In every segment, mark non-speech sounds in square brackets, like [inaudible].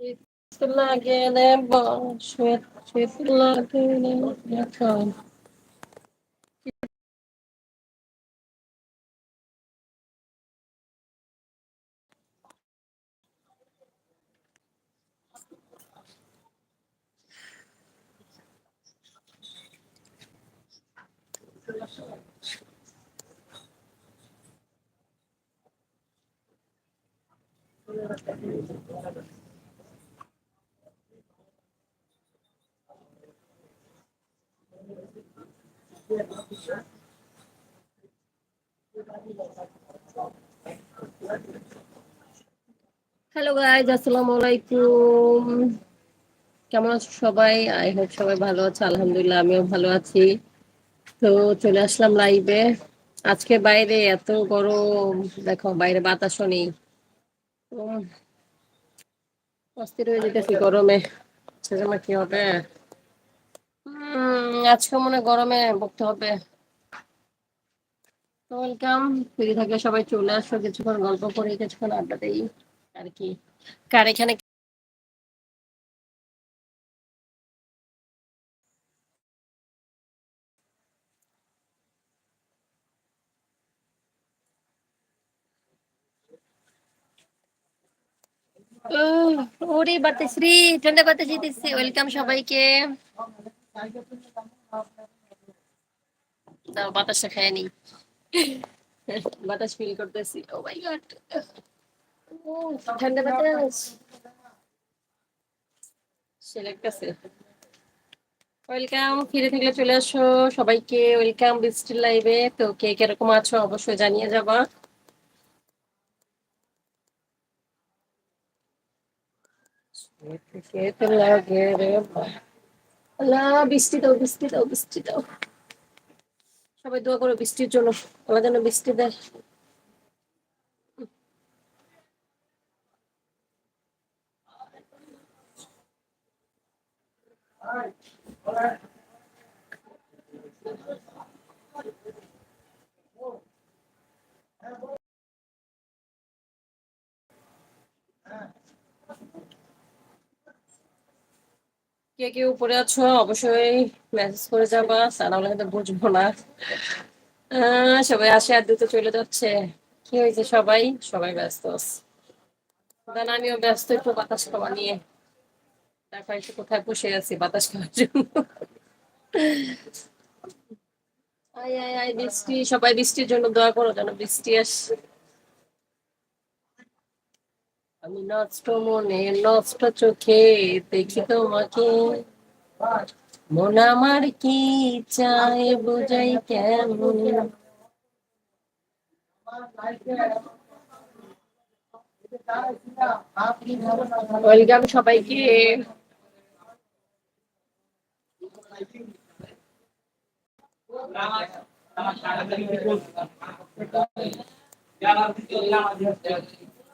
শীত লাগে রে শীত শীত লাগে হ্যালো গাইজ আসসালামু আলাইকুম কেমন আছো সবাই? আই হোপ সবাই ভালো আছে। আলহামদুলিল্লাহ, আমিও ভালো আছি। তো চলে আসলাম লাইভে আজকে বাইরে এত গরম। দেখো, বাইরে বাতাসও নেই। অস্থির হয়ে যেতেছি গরমে। সেজন্য কি হবে? আজকে মনে গরমে বকতে হবে। ওয়েলকাম ফ্রি থাকলে সবাই চলে আসো, কিছুক্ষণ গল্প করি, কিছুক্ষণ আড্ডা দেই, আর কি। কার এখানে ওরে বাতাশ্রী ঠান্ডা বাতাস দিতেছে ওয়েলকাম সবাইকে। বাতাসটা বাতাস ফিল করতেছি। ও মাই গড ঠান্ডা বাতাস। ওয়েলকাম ফিরে থাকলে চলে আসো সবাইকে। ওয়েলকাম বৃষ্টির লাইভে তো কে কীরকম আছো অবশ্যই জানিয়ে যাবা। লাগে রে আল্লাহ, বৃষ্টি দাও বৃষ্টি দাও বৃষ্টি দাও। সবাই দোয়া করো বৃষ্টির জন্য, আল্লাহ যেন বৃষ্টি দেয়। কে কে উপরে আছো, অবশ্যই মেসেজ করে যাবা, তা নাহলে কিন্তু বুঝব না। সবাই আসে, আর দ্রুত চলে যাচ্ছে। কি হয়েছে সবাই? সবাই ব্যস্ত দেন আমিও ব্যস্ত, একটু বাতাস খাওয়া নিয়ে। দেখো একটু কোথায় বসে আছি, বাতাস খাওয়ার জন্য। আয় আয় আয়, বৃষ্টি। সবাই বৃষ্টির জন্য দোয়া করো, যেন বৃষ্টি আসে। আমি নষ্ট মনে, নষ্ট চোখে দেখি তোমাকে। মন আমার কি চায় বুঝাই কেমন? ওয়েলকাম সবাইকে। আমার কাছে কি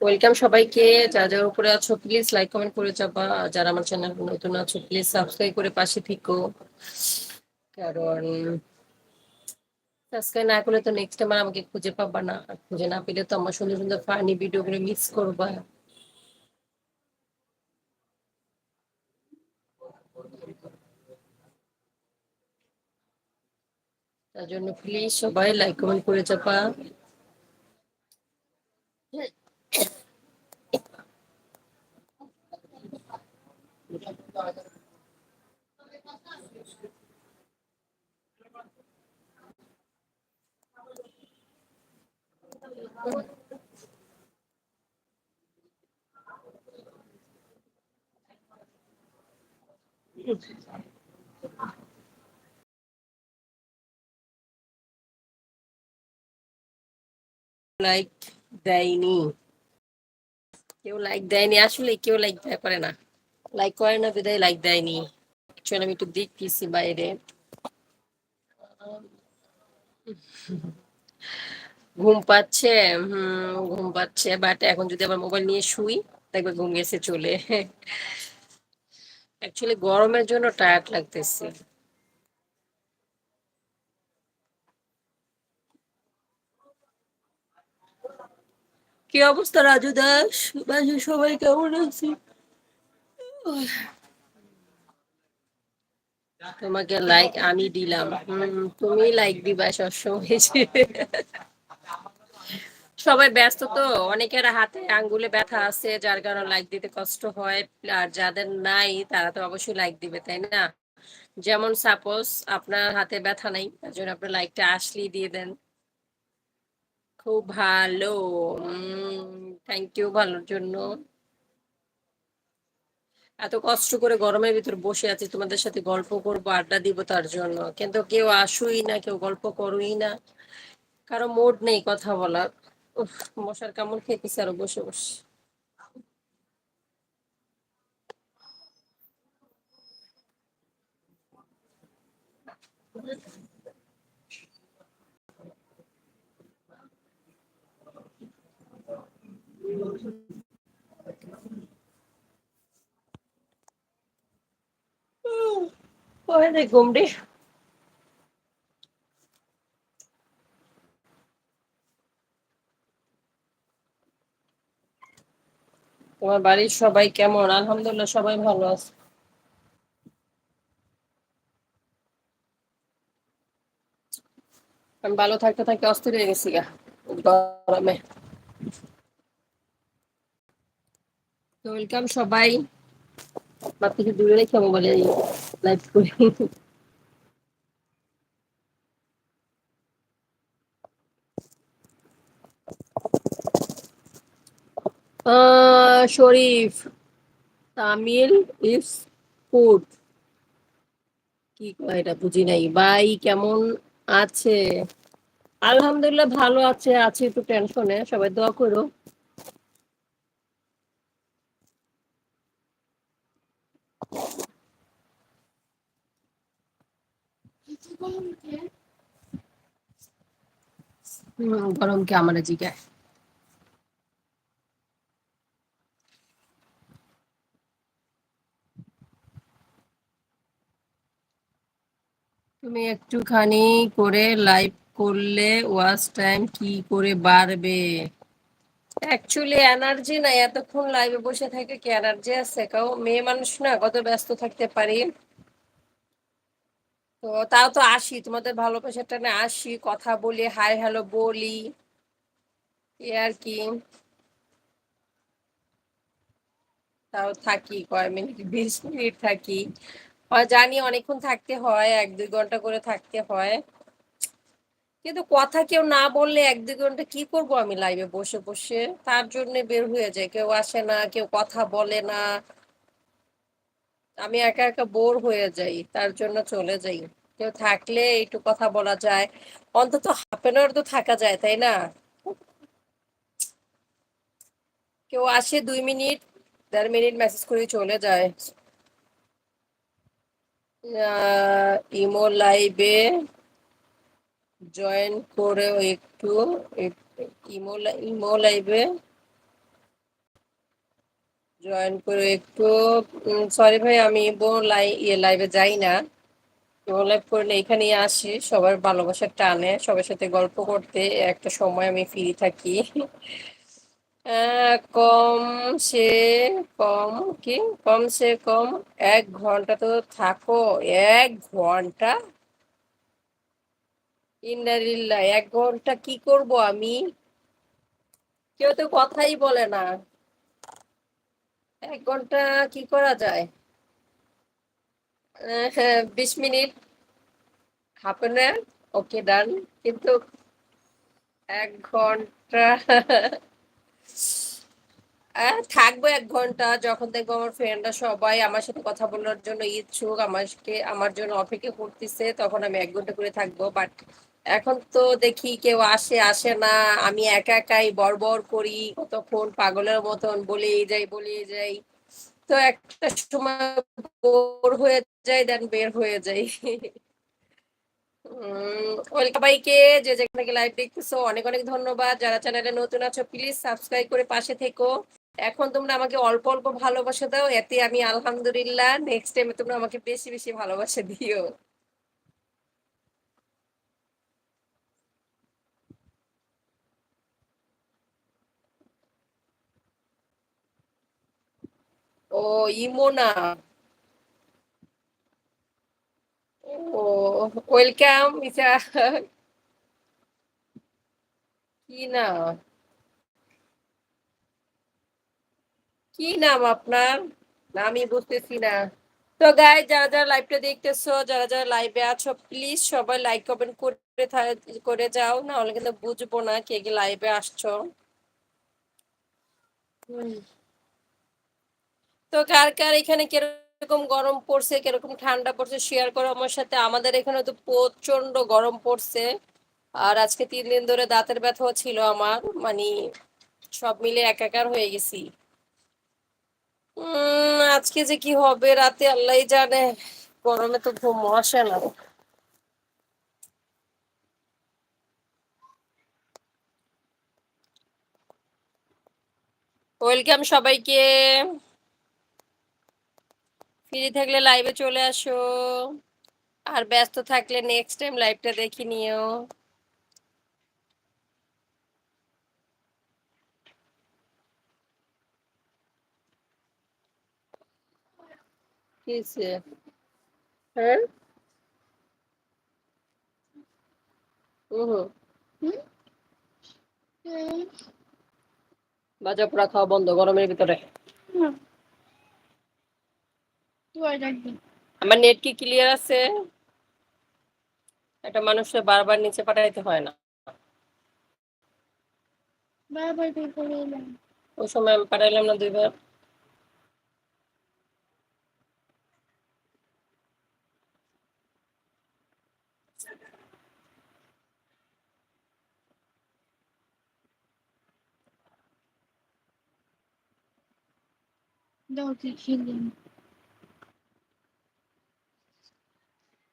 ওয়েলকাম সবাইকে। যা যার উপরে আছো প্লিজ লাইক কমেন্ট করে যাবা। যারা আমার চ্যানেল নতুন আছো প্লিজ সাবস্ক্রাইব করে পাশে থেকো। কারণ সাবস্ক্রাইব না করলে তো নেক্সট টাইম আমাকে খুঁজে পাবা না। খুঁজে না পেলে তো আমার সুন্দর সুন্দর ফানি ভিডিও গুলো মিস করবা। তার জন্য প্লিজ সবাই লাইক কমেন্ট করে যাবা। লাইক দেয়নি কেউ লাইক দেয়নি আসলে কেউ লাইক দেয় করে না। লাইক করে না বিদায় লাইক দেয়নি। অ্যাকচুয়ালি আমি একটু দেখতেছি বাইরে। ঘুম পাচ্ছে, হুম, ঘুম পাচ্ছে বাট এখন যদি আবার মোবাইল নিয়ে শুই, দেখবে ঘুম গেছে চলে। অ্যাকচুয়ালি গরমের জন্য টায়ার্ড লাগতেছে। কি অবস্থা, রাজু দাস? সবাই কেমন আছে? তোমাকে লাইক আমি দিলাম। তুমি লাইক দিবা সবসময়। সবাই ব্যস্ত তো, অনেকের হাতে আঙ্গুলে ব্যথা আছে, যার কারণে লাইক দিতে কষ্ট হয়, আর যাদের নাই, তারা তো অবশ্যই লাইক দিবে, তাই না? যেমন সাপোজ আপনার হাতে ব্যথা নাই, তার জন্য আপনার লাইকটা আসলেই দিয়ে দেন। খুব ভালো। থ্যাংক ইউ ভালোর জন্য। এত কষ্ট করে গরমের ভিতর বসে আছি, তোমাদের সাথে গল্প করব, আড্ডা দিব তার জন্য। কিন্তু কেউ আসুই না, কেউ গল্প করুই না। কারও মোড নেই কথা বলার। উফ, মশার কামড় খেতেছে আরও, বসে বসে। ওই তোমার বাড়ির সবাই কেমন? আলহামদুলিল্লাহ, সবাই ভালো আছে। আমি ভালো থাকতে থাকতে অস্থির হয়ে গেছি গা, গরমে। ওয়েলকাম সবাই। আপনার থেকে দূরে রেখে মোবাইলে লাইভ করি শরীফ তামিল ইস ফুড কি কয় এটা বুঝি নাই? ভাই, কেমন আছে? আলহামদুলিল্লাহ ভালো আছে, আছি একটু টেনশনে সবাই দোয়া করো। গরম কি আমার জিগায় তুমি একটুখানি করে লাইভ করলে ওয়াচ টাইম কি করে বাড়বে? অ্যাকচুয়ালি এনার্জি নাই। এতক্ষণ লাইভে বসে থাকে কি এনার্জি আছে? কাউ মেয়ে মানুষ না, কত ব্যস্ত থাকতে পারি? তো তাও তো আসি, তোমাদের ভালোবাসার টানে আসি, কথা বলি হাই হ্যালো বলি, এ আর কি। তাও থাকি কয় মিনিট, বিশ মিনিট থাকি। জানি অনেকক্ষণ থাকতে হয়, এক দুই ঘণ্টা করে থাকতে হয়। কিন্তু কথা কেউ না বললে এক দুই ঘণ্টা কি করব আমি লাইভে বসে বসে? তার জন্য বের হয়ে যায়, কেউ আসে না, কেউ কথা বলে না। আমি একা একা বোর হয়ে যাই, তার জন্য চলে যাই। কেউ থাকলে একটু কথা বলা যায়। অন্তত হাফ এন তো থাকা যায়, তাই না? কেউ আসে দুই মিনিট, দেড় মিনিট মেসেজ করে চলে যায়। ইমো লাইভে জয়েন করেও একটু ইমো ইমো লাইভে জয়েন করে একটু সরি ভাই, আমি লাই ইয়ে লাইভে যাই না। লাইভ করলে এখানেই আসি। সবার ভালোবাসার টানে, সবার সাথে গল্প করতে, একটা সময় আমি ফ্রি থাকি। কম সে কম কি? কম সে কম এক ঘণ্টা তো থাকো, এক ঘণ্টা? ইন্নালিল্লাহ এক ঘণ্টা কি করব আমি? কেউ তো কথাই বলে না। এক ঘণ্টা কি করা যায়? হ্যাঁ বিশ minute, half an hour, okay, done. কিন্তু এক ঘণ্টা থাকব এক ঘণ্টা। যখন দেখব আমার ফ্রেন্ডরা সবাই আমার সাথে কথা বলার জন্য ইচ্ছুক, আমাকে, আমার জন্য অপেক্ষা করতেছে, তখন আমি এক ঘণ্টা করে থাকব। বাট এখন তো দেখি কেউ আসে আসে না। আমি একা একাই বড়বড় করি, কতক্ষণ পাগলের মতন বলেই যাই বলেই যাই। তো একটা সময় বোর হয়ে যাই দেন বের হয়ে যাই। ওয়েলকাম বাইকে, যে যেখান থেকে লাইভ দেখতেছো, অনেক অনেক ধন্যবাদ। যারা চ্যানেলে নতুন আছো প্লিজ সাবস্ক্রাইব করে পাশে থেকো। এখন তোমরা আমাকে অল্প অল্প ভালোবাসা দাও, এতে আমি আলহামদুলিল্লাহ নেক্সট টাইমে তোমরা আমাকে বেশি বেশি ভালোবাসা দিও। ও, ইমোনা। ও, ওয়েলকাম ইসা কি না কি নাম আপনার? না আমি বুঝতেছি না। তো গাই যারা যারা লাইভটা দেখতেছো, যারা যারা লাইভে আছো প্লিজ সবাই লাইক কমেন্ট করে করে যাও। না হলে কিন্তু বুঝব না কে কে লাইভে আসছো। তো কার কার এখানে কীরকম গরম পড়ছে, কীরকম ঠান্ডা পড়ছে শেয়ার করো আমার সাথে। আমাদের এখানে তো প্রচণ্ড গরম পড়ছে। আর আজকে তিন দিন ধরে দাঁতের ব্যথাও ছিল আমার মানে সব মিলে একাকার হয়ে গেছি। আজকে যে কি হবে রাতে আল্লাহই জানে, গরমে তো ঘুম আসে না। ওয়েলকাম সবাইকে। ফ্রি থাকলে লাইভে চলে আসো। আর ব্যস্ত থাকলে নেক্সট টাইম লাইভটা দেখে নিও। কিসে? হ্যাঁ? বাজা পোড়া খাওয়া বন্ধ গরমের ভিতরে। আমার নেট কি ক্লিয়ার আছে? একটা মানুষের বারবার নিচে পাঠাইতে হয় না। ওই সময় আমি পাঠাইলাম না দুইবার।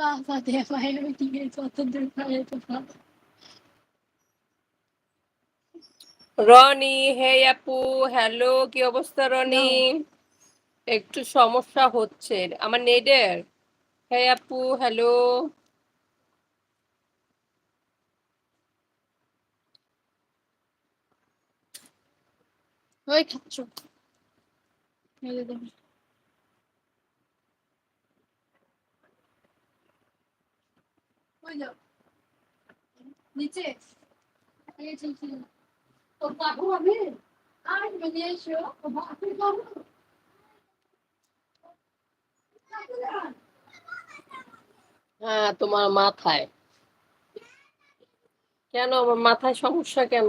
Papá, der vai eu tinha só tanto para papá. Roni হে আপু হ্যালো কি অবস্থা রনি একটু সমস্যা হচ্ছে আমার নেটের হে আপু হ্যালো Oi, cachorro. নিচে। হ্যাঁ তোমার মাথায়। কেন? আমার মাথায় সমস্যা কেন।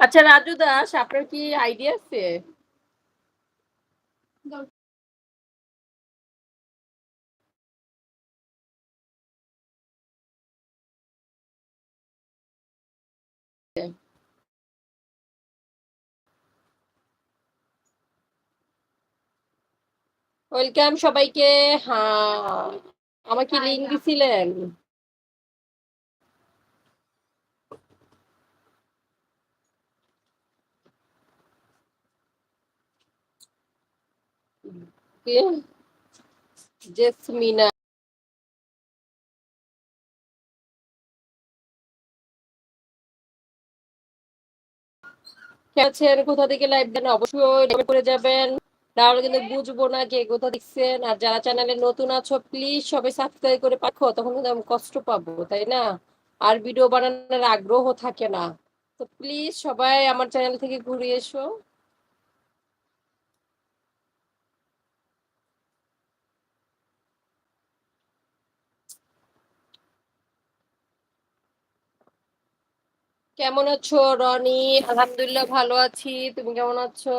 আচ্ছা রাজু দাস, আপনার কি আইডিয়া আছে? ওয়েলকাম সবাইকে। হ্যাঁ আমাকে লিঙ্ক দিছিলেন? কে জেসমিনা আছেন কোথা থেকে লাইভ দেন অবশ্যই করে যাবেন। তাহলে কিন্তু বুঝব না কে কোথা দেখছেন। আর যারা চ্যানেলে নতুন আছো প্লিজ সবাই সাবস্ক্রাইব করে পাঠো। তখন কিন্তু আমি কষ্ট পাবো, তাই না? আর ভিডিও বানানোর আগ্রহ থাকে না। তো প্লিজ সবাই আমার চ্যানেল থেকে ঘুরে এসো। কেমন আছো, রনি? আলহামদুলিল্লাহ ভালো আছি। তুমি কেমন আছো?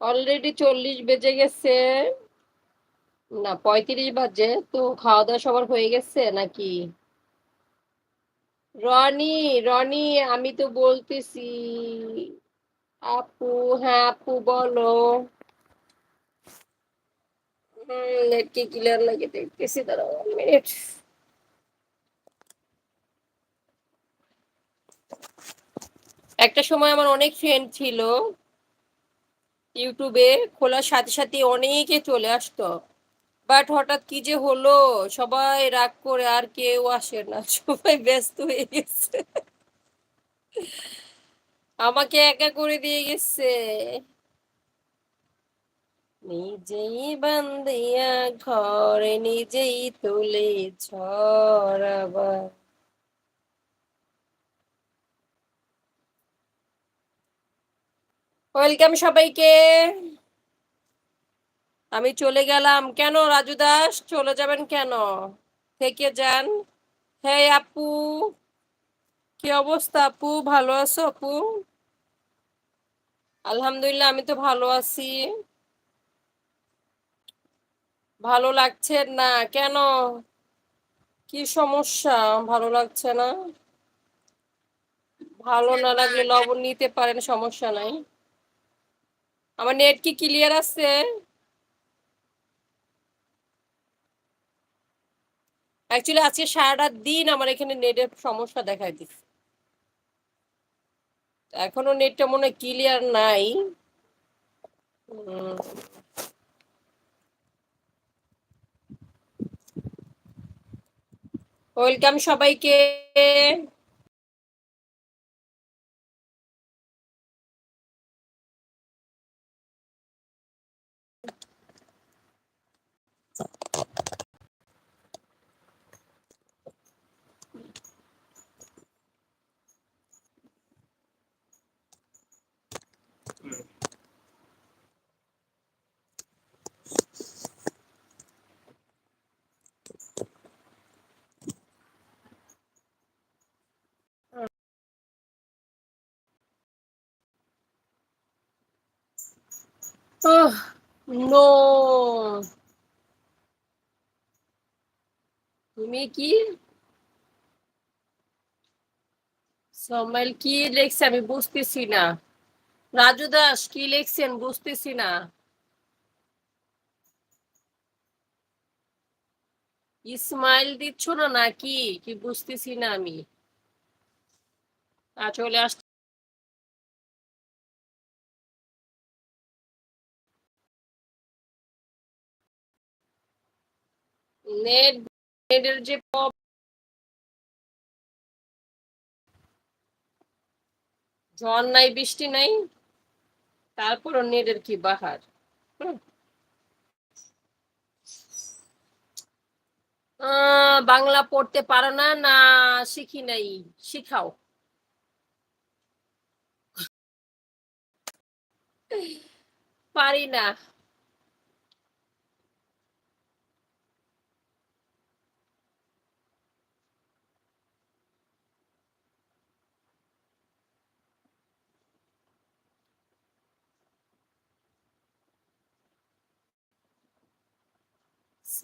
অলরেডি চল্লিশ বেজে গেছে। না, পঁয়ত্রিশ বাজে। তো খাওয়া দাওয়া সবার হয়ে গেছে নাকি? রনি রনি, আমি তো বলতেছি। আপু হ্যাঁ আপু, বলো। হম নেট কি ক্লিয়ার লাগে দেখতেছি, দাঁড়াও মিনিট একটা সময় আমার অনেক ফ্রেন্ড ছিল ইউটিউবে খোলার সাথে সাথে অনেকে চলে আসতো। বাট হঠাৎ কি যে হলো, সবাই রাগ করে আর কেউ আসে না, [laughs] সবাই ব্যস্ত হয়ে গেছে। আমাকে একা করে দিয়ে গেছে। নিজেই বান্দিয়া ঘরে নিজেই তুলে ছড়াবার ওয়েলকাম সবাইকে। আমি চলে গেলাম। কেন রাজু দাস? চলে যাবেন কেন? থেকে যান। হ্যাঁ আপু, কি অবস্থা আপু? ভালো আছো আপু? আলহামদুলিল্লাহ, আমি তো ভালো আছি। ভালো লাগছে না? কেন? কি সমস্যা? ভালো লাগছে না? ভালো না লাগলে লবণ নিতে পারেন, সমস্যা নাই। আমার নেট কি ক্লিয়ার আছে? অ্যাকচুয়ালি আজকে সারাটা দিন আমার এখানে নেটের সমস্যা দেখা দিচ্ছে। এখনও নেটটা মনে ক্লিয়ার নাই। ওয়েলকাম সবাইকে। নো তুমি কি? সমাইল কি লেখছে? আমি বুঝতেছি না। রাজু দাস, কি লিখছেন? বুঝতেছি না। ইসমাইল দিচ্ছ না নাকি? কি বুঝতেছি না আমি। চলে আস নেট, নেটের যে ঝড় নাই, বৃষ্টি নাই, তারপরও নেটের কি বাহার? বাংলা পড়তে পারো না না শিখি নাই, শিখাও। পারি না।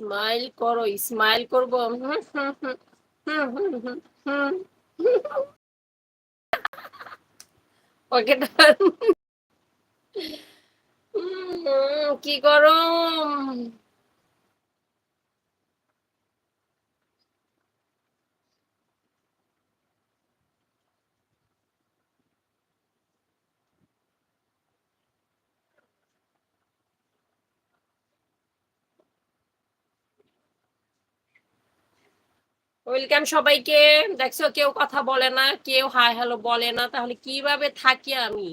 স্মাইল করো স্মাইল করব ওকে কি গরম। ওয়েলকাম সবাইকে। দেখছ, কেউ কথা বলে না, কেউ হাই হ্যালো বলে না, তাহলে কীভাবে থাকি আমি?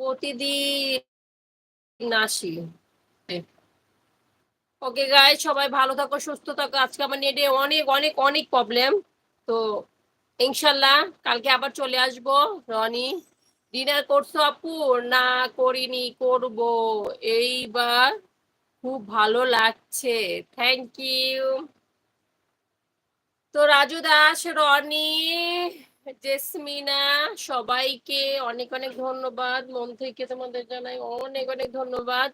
প্রতিদিন আসি। ওকে গাই সবাই ভালো থাকো, সুস্থ থাকো। আজকে আমার নেটে অনেক অনেক অনেক প্রবলেম তো ইনশাল্লাহ কালকে আবার চলে আসব। রনি ডিনার করছ আপু? না, করিনি, করব। এইবার খুব ভালো লাগছে। থ্যাংক ইউ তো রাজু দাস, রনি জেসমিনা সবাইকে অনেক অনেক ধন্যবাদ। মন থেকে তোমাদের জানাই অনেক অনেক ধন্যবাদ।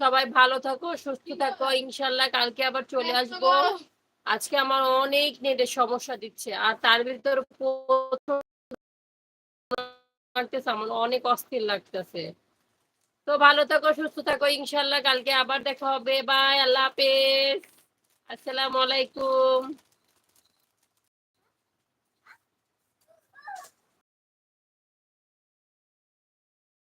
সবাই ভালো থাকো সুস্থ থাকো। ইনশাল্লাহ কালকে আবার চলে আসব। আজকে আমার অনেক নেটের সমস্যা দিচ্ছে আর তার ভিতর আমার অনেক অস্থির লাগতেছে। তো ভালো থাকো সুস্থ থাকো। ইনশাল্লাহ কালকে আবার দেখা হবে। বাই আল্লাহ হাফেজ। আসসালামু আলাইকুম।